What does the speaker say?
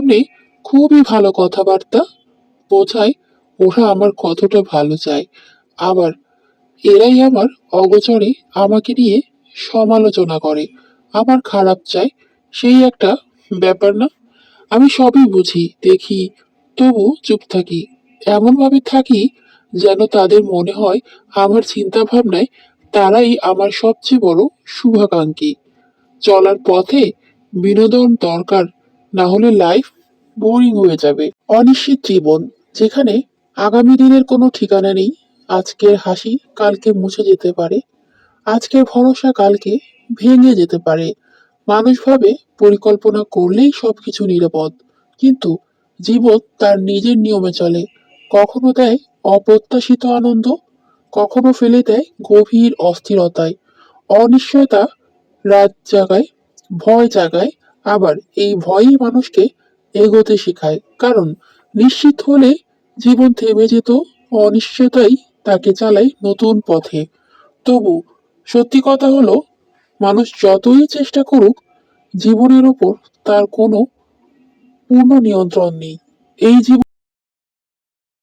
সামনে খুবই ভালো কথাবার্তা। বোঝায় ওরা আমার কতটা ভালো চায়। আবার এরাই আমার অগোচরে আমাকে নিয়ে সমালোচনা করে। আমার খারাপ চায়, সেই একটা ব্যাপার না। আমি সবই বুঝি, দেখি, তবু চুপ থাকি। এমনভাবে থাকি যেন তাদের মনে হয় আমার চিন্তা ভাবনায় তারাই আমার সবচেয়ে বড় শুভাকাঙ্ক্ষী। চলার পথে বিনোদন দরকার না হলে লাইফ বোরিং হয়ে যাবে। অনিশ্চিত জীবন, যেখানে আগামী দিনের কোনো ঠিকানা নেই, আজকের হাসি কালকে মুছে যেতে পারে, আজকের ভরসা কালকে ভেঙে যেতে পারে। মানুষ ভাবে পরিকল্পনা করলেই সবকিছু নিরাপদ, কিন্তু জীবন তার নিজের নিয়মে চলে। কখনো দেয় অপ্রত্যাশিত আনন্দ, কখনো ফেলে দেয় গভীর অস্থিরতায়। অনিশ্চয়তা রাত জাগায়, ভয় জাগায় আবার এই ভয়ই মানুষকে এগোতে শেখায়। কারণ নিশ্চিত হলে জীবন থেমে যেত, অনিশ্চয়তাই তাকে চালায় নতুন পথে। তবু সত্যি কথা হলো, মানুষ যতই চেষ্টা করুক, জীবনের ওপর তার কোনো পূর্ণ নিয়ন্ত্রণ নেই। এই জীবন